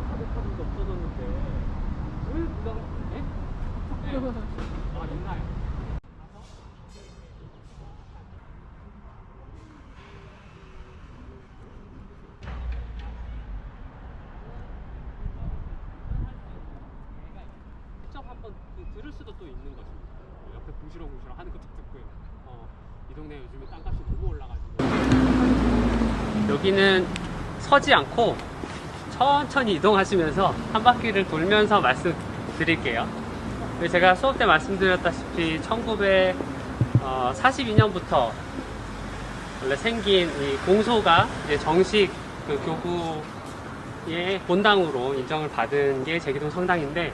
부족하고 파도 없어졌는데 왜 부담을 안 예? 해? 아 옛날. 직접 한번 그 들을 수도 또 있는 것입니다 옆에 부시렁부시렁 하는 것도 듣고. 어, 이 동네 요즘에 땅값이 너무 올라가지고. 여기는 서지 않고 천천히 이동하시면서 한 바퀴를 돌면서 말씀드릴게요. 제가 수업 때 말씀드렸다시피 1942년부터 원래 생긴 이 공소가 이제 정식 그 교구의 본당으로 인정을 받은 게 제기동 성당인데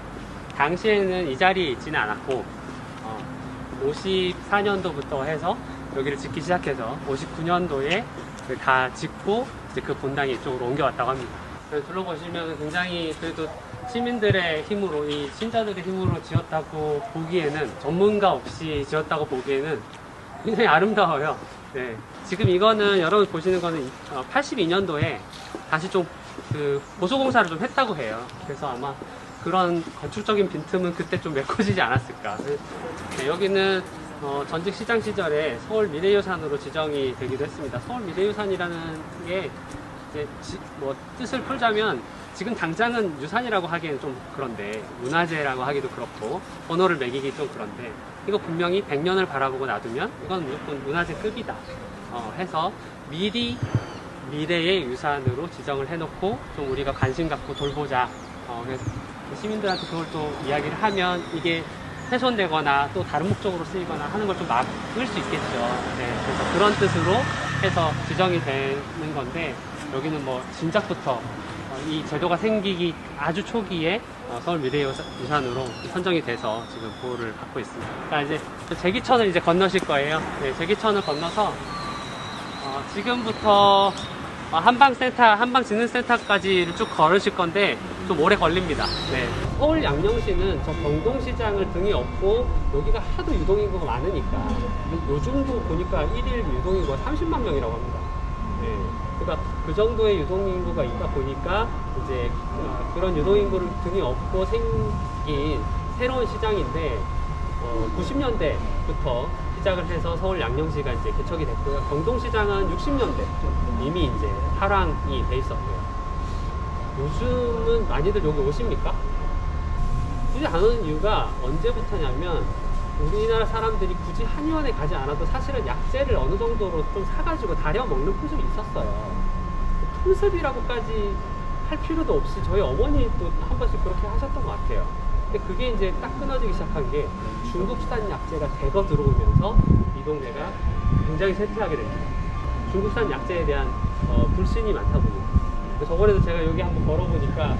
당시에는 이 자리에 있지는 않았고 어, 54년도부터 해서 여기를 짓기 시작해서 59년도에 다 짓고 이제 그 본당이 이쪽으로 옮겨왔다고 합니다. 그래서 둘러보시면 굉장히 그래도 시민들의 힘으로 이 신자들의 힘으로 지었다고 보기에는 전문가 없이 지었다고 보기에는 굉장히 아름다워요. 네. 지금 이거는 여러분 보시는 거는 82년도에 다시 좀 그 보수공사를 좀 했다고 해요. 그래서 아마 그런 건축적인 빈틈은 그때 좀 메꿔지지 않았을까. 네, 여기는 어, 전직 시장 시절에 서울 미래유산으로 지정이 되기도 했습니다. 서울 미래유산이라는 게 이제 지- 뭐 뜻을 풀자면 지금 당장은 유산이라고 하기에는 좀 그런데 문화재라고 하기도 그렇고 번호를 매기기 좀 그런데 이거 분명히 100년을 바라보고 놔두면 이건 무조건 문화재급이다 어, 해서 미리 미래의 유산으로 지정을 해놓고 좀 우리가 관심 갖고 돌보자 어, 그래서 시민들한테 그걸 또 이야기를 하면 이게 훼손되거나 또 다른 목적으로 쓰이거나 하는 걸 좀 막을 수 있겠죠. 네, 그래서 그런 뜻으로 해서 지정이 되는 건데 여기는 뭐 진작부터 어, 이 제도가 생기기 아주 초기에 어, 서울 미래유산으로 선정이 돼서 지금 보호를 받고 있습니다. 자 이제 제기천을 이제 건너실 거예요. 네, 제기천을 건너서 어, 지금부터 어, 한방센터, 한방진흥센터까지를 쭉 걸으실 건데 좀 오래 걸립니다. 네. 서울 양령시는 저 경동시장을 등에 업고 여기가 하도 유동인구가 많으니까 요- 요즘도 보니까 1일 유동인구가 30만 명이라고 합니다. 네. 그러니까 그 정도의 유동인구가 있다 보니까 이제 어, 그런 유동인구를 등에 업고 생긴 새로운 시장인데 어, 90년대부터 시작을 해서 서울 양령시가 이제 개척이 됐고요. 경동시장은 60년대 이미 이제 활황이 돼 있었고요. 요즘은 많이들 여기 오십니까? 굳이 안 오는 이유가 언제부터냐면 우리나라 사람들이 굳이 한의원에 가지 않아도 사실은 약재를 어느 정도로 좀 사가지고 다려 먹는 풍습이 있었어요. 풍습이라고까지 할 필요도 없이 저희 어머니도 한 번씩 그렇게 하셨던 것 같아요. 근데 그게 이제 딱 끊어지기 시작한 게 중국산 약재가 대거 들어오면서 이 동네가 굉장히 쇠퇴하게 됩니다. 중국산 약재에 대한 어, 불신이 많다 보니까. 저번에도 제가 여기 한번 걸어보니까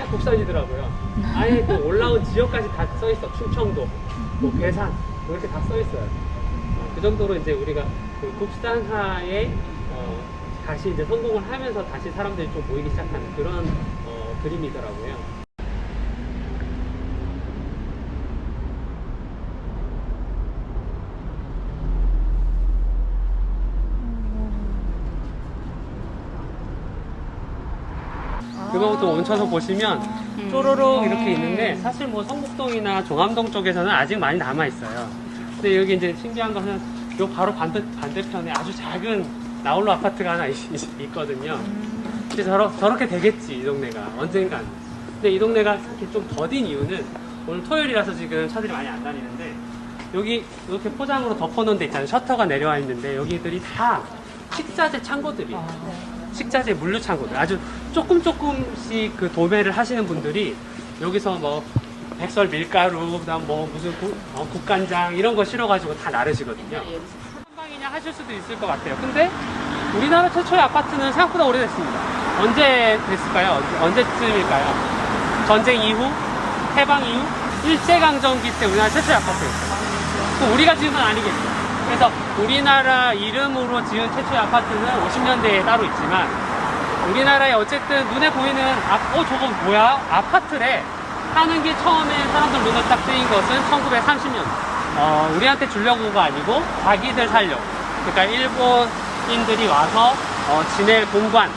다 국산이더라고요. 아예 그 올라온 지역까지 다 써있어. 충청도, 뭐 괴산, 뭐 이렇게 다 써있어요. 어, 그 정도로 이제 우리가 그 국산화에 어, 다시 이제 성공을 하면서 다시 사람들이 좀 모이기 시작하는 그런 어, 그림이더라고요. 그거부터 멈춰서 보시면 쪼로록 이렇게 있는데 사실 뭐 성북동이나 종암동 쪽에서는 아직 많이 남아 있어요. 근데 여기 이제 신기한 것은 요 바로 반대 반대편에 아주 작은 나홀로 아파트가 하나 있, 거든요 근데 저러, 저렇게 되겠지 이 동네가 언젠간. 근데 이 동네가 이렇게 좀 더딘 이유는 오늘 토요일이라서 지금 차들이 많이 안 다니는데 여기 이렇게 포장으로 덮어놓은 데 있잖아요. 셔터가 내려와 있는데 여기들이 다 식자재 창고들이에요. 식자재 물류 창고들 아주 조금 조금씩 그 도매를 하시는 분들이 여기서 뭐 백설 밀가루 그다음 뭐 무슨 국, 어, 국간장 이런 거 실어가지고 다 나르시거든요. 한 방이냐 하실 수도 있을 것 같아요. 근데 우리나라 최초의 아파트는 생각보다 오래됐습니다. 언제 됐을까요? 언제, 언제쯤일까요? 전쟁 이후, 해방 이후, 일제강점기 때 우리나라 최초의 아파트였어요. 그 우리가 지은 건 아니겠죠. 그래서 우리나라 이름으로 지은 최초의 아파트는 50년대에 따로 있지만 우리나라에 어쨌든 눈에 보이는 아, 어 저거 뭐야? 아파트래. 하는 게 처음에 사람들 눈에 딱 뜨인 것은 1930년. 어, 우리한테 주려고가 아니고 자기들 살려고. 그러니까 일본인들이 와서 어, 지낼 공관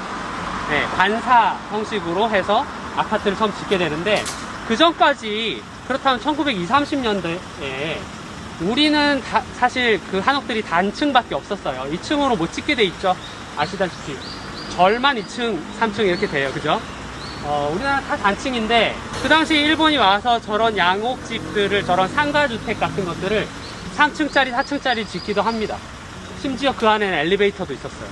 네, 관사 형식으로 해서 아파트를 처음 짓게 되는데 그 전까지 그렇다면 1920, 30년대에 우리는 다- 사실 그 한옥들이 단층밖에 없었어요. 2층으로 못 짓게 돼 있죠. 아시다시피 절만 2층, 3층 이렇게 돼요. 그죠? 어, 우리나라 다 단층인데 그 당시 일본이 와서 저런 양옥집들을 저런 상가주택 같은 것들을 3층짜리, 4층짜리 짓기도 합니다. 심지어 그 안에는 엘리베이터도 있었어요.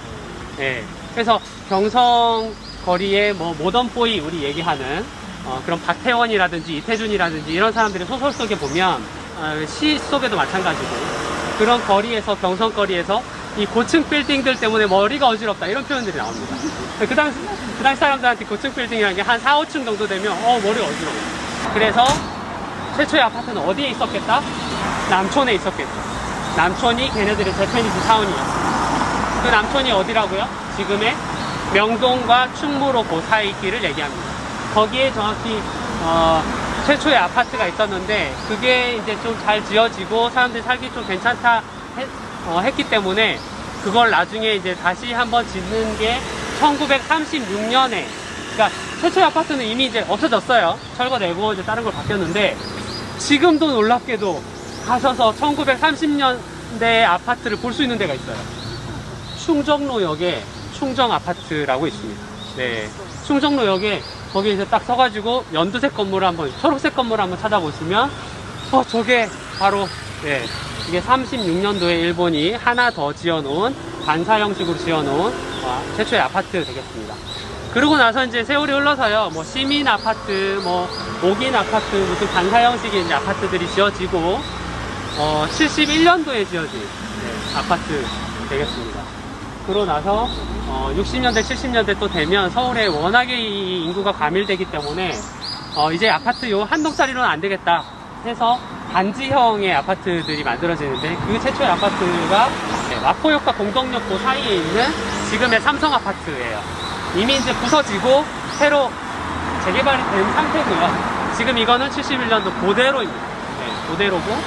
예. 그래서 경성 거리에 뭐 모던보이 우리 얘기하는 어, 그런 박태원이라든지 이태준이라든지 이런 사람들의 소설 속에 보면 어, 시 속에도 마찬가지고 그런 거리에서 경성 거리에서 이 고층 빌딩들 때문에 머리가 어지럽다 이런 표현들이 나옵니다. 그 당시 그 당시 사람들한테 고층 빌딩이라는 게 한 4, 5층 정도 되면 어 머리가 어지러워. 그래서 최초의 아파트는 어디에 있었겠다? 남촌에 있었겠죠. 남촌이 걔네들의 재패니스 타운이었어요. 그 남촌이 어디라고요? 지금의 명동과 충무로 그 사이 길을 얘기합니다. 거기에 정확히 어, 최초의 아파트가 있었는데 그게 이제 좀 잘 지어지고 사람들이 살기 좀 괜찮다 했, 어, 했기 때문에 그걸 나중에 이제 다시 한번 짓는 게 1936년에 그러니까 최초의 아파트는 이미 이제 없어졌어요. 철거되고 이제 다른 걸 바뀌었는데 지금도 놀랍게도 가셔서 1930년대 아파트를 볼 수 있는 데가 있어요. 충정로역에 충정 아파트라고 있습니다. 네. 충정로역에 거기 이제 딱 서가지고 연두색 건물을 한번, 초록색 건물을 한번 찾아보시면, 어, 저게 바로, 네. 이게 36년도에 일본이 하나 더 지어놓은, 반사 형식으로 지어놓은, 어, 최초의 아파트 되겠습니다. 그러고 나서 이제 세월이 흘러서요, 뭐 시민 아파트, 뭐 옥인 아파트, 무슨 반사 형식의 이제 아파트들이 지어지고, 어, 71년도에 지어진 네, 아파트 되겠습니다. 그러고 나서 어, 60년대, 70년대 또 되면 서울에 워낙에 이 인구가 과밀되기 때문에 어, 이제 아파트 요 한 동짜리로는 안 되겠다 해서 단지형의 아파트들이 만들어지는데 그 최초의 아파트가 네, 마포역과 공덕역고 사이에 있는 지금의 삼성 아파트예요. 이미 이제 부서지고 새로 재개발이 된 상태고요. 지금 이거는 71년도 그대로입니다. 네, 그대로고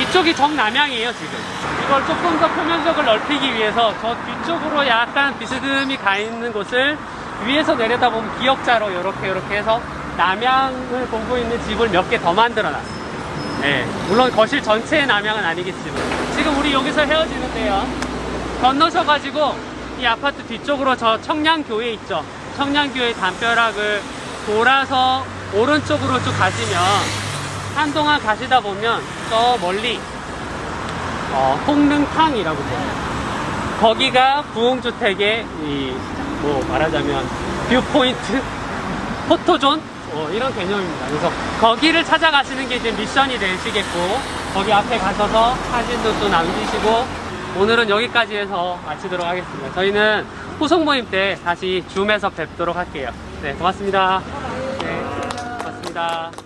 이쪽이 정남향이에요 지금 이걸 조금 더 표면적을 넓히기 위해서 저 뒤쪽으로 약간 비스듬히 가 있는 곳을 위에서 내려다보면 기역자로 이렇게 이렇게 해서 남향을 보고 있는 집을 몇 개 더 만들어 놨어요 네, 물론 거실 전체의 남향은 아니겠지만. 지금 우리 여기서 헤어지는데요. 건너셔가지고 이 아파트 뒤쪽으로 저 청량교회 있죠. 청량교회 담벼락을 돌아서 오른쪽으로 쭉 가시면 한동안 가시다 보면 저 멀리 어, 홍릉탕이라고 보여요. 거기가 부흥주택의 이, 뭐 말하자면 뷰포인트, 포토존 어, 이런 개념입니다. 그래서 거기를 찾아가시는 게 이제 미션이 되시겠고 거기 앞에 가셔서 사진도 또 남기시고 오늘은 여기까지 해서 마치도록 하겠습니다. 저희는 후속 모임 때 다시 줌에서 뵙도록 할게요. 네, 고맙습니다. 네, 고맙습니다.